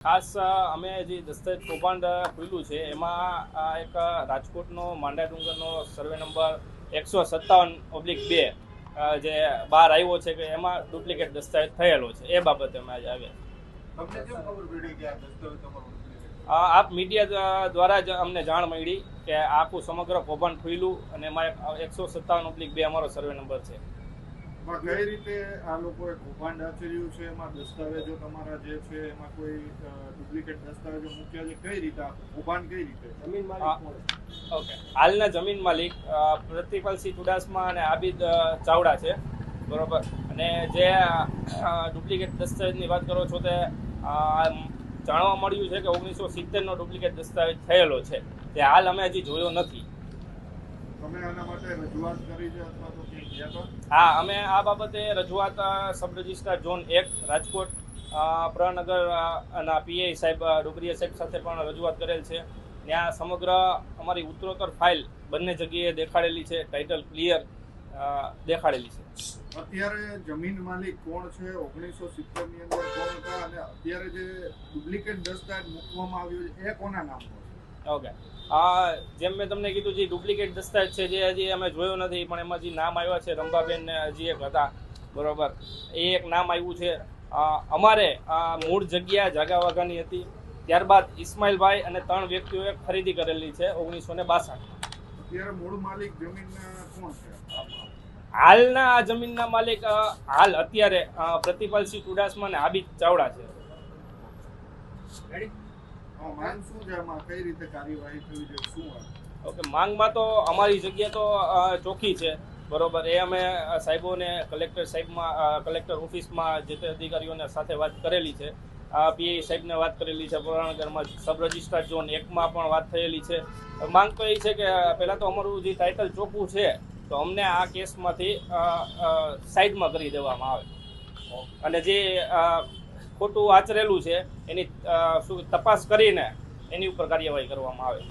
ખાસ અમે જે દસ્તાવેજ કૌભાંડ ખુલ્યું છે એમાં એક રાજકોટનો માંડા ડુંગરનો સર્વે નંબર એકસો સત્તાવન ઓબ્લિક બે જે બહાર આવ્યો છે કે એમાં ડુપ્લિકેટ દસ્તાવેજ થયેલો છે. એ બાબતે અમે આજે આવ્યા આપ મીડિયા દ્વારા જ અમને જાણ મળી કે આખું સમગ્ર કૌભાંડ ખુલ્યું અને એમાં એકસો સત્તાવન ઓબ્લિક બે અમારો સર્વે નંબર છે. પણ કઈ રીતે આ લોકોએ કૌભાંડ આચર્યું છે? એમાં દસ્તાવેજો તમારા જે છે એમાં કોઈ ડુપ્લિકેટ દસ્તાવેજો મૂક્યા છે? કઈ રીતે કૌભાંડ કઈ રીતે? જમીન. માલિક ઓકે. હાલના જમીન માલિક પ્રતિપાલસિંહ ચુડાસમા અને આબિદ ચાવડા છે. બરોબર? અને જે ડુપ્લિકેટ દસ્તાવેજની વાત કરો છો તે જાણવા મળ્યું છે કે ઓગણીસો સિત્તેરનો ડુપ્લિકેટ દસ્તાવેજ થયેલો છે. તે હાલ અમે હજી જોયો નથી. હા અમે આ બાબતે રજૂઆત સબ રજિસ્ટ્રાર ઝોન એક રાજકોટ પ્રનગર ના પીએ સાહેબ ડુગરીયા સાહેબ સાથે પણ રજૂઆત કરેલ છે. ત્યાં સમગ્ર અમારી ઉત્તરોત્તર ફાઇલ બંને જગ્યાએ દેખાડેલી છે ટાઇટલ ક્લિયર દેખાડેલી છે. અત્યારે જમીન માલિક કોણ છે? ઓગણીસો સિત્તેરની અંદર કોણ હતા? અને અત્યારે જે ડુપ્લિકેટ દસ્તાવેજ મૂકવામાં આવ્યો છે એ કોના નામ ઓકે આ જેમ મેં તમને કીધું જે ડુપ્લિકેટ દસ્તાવેજ છે જે હજી અમે જોયો નથી પણ એમાં જે નામ આવ્યા છે રંભાબેન ને હજી એક હતા બરોબર? એ એક નામ આવ્યું છે. અમારે આ મૂળ જગ્યા જાગા વાગાની હતી. ત્યારબાદ ઇસ્માઇલભાઈ અને ત્રણ વ્યક્તિઓએ ખરીદી કરેલી છે ઓગણીસો ને બાસઠ? હાલના આ જમીનના માલિક હાલ અત્યારે પ્રતિપાલસિંહ ચુડાસમા અને આબિદ ચાવડા છે. માંગ શું છે? કઈ રીતે શું ઓકે, માંગમાં તો અમારી જગ્યા તો ચોખ્ખી છે. બરોબર, એ અમે સાહેબોને, કલેક્ટર સાહેબમાં કલેક્ટર ઓફિસમાં જે તે અધિકારીઓને સાથે વાત કરેલી છે. આ પીઆઈ સાહેબને વાત કરેલી છે પુરાણગરમાં સબ રજિસ્ટ્રાર ઝોન એકમાં પણ વાત થયેલી છે. માંગ તો એ છે કે પહેલાં તો અમારું જે ટાઇટલ ચોખ્ખું છે, તો અમને આ કેસમાંથી સાઈડમાં કરી દેવામાં આવે. અને જે ખોટું આચરેલું છે એની શું તપાસ કરીને એની ઉપર કાર્યવાહી કરવામાં આવે.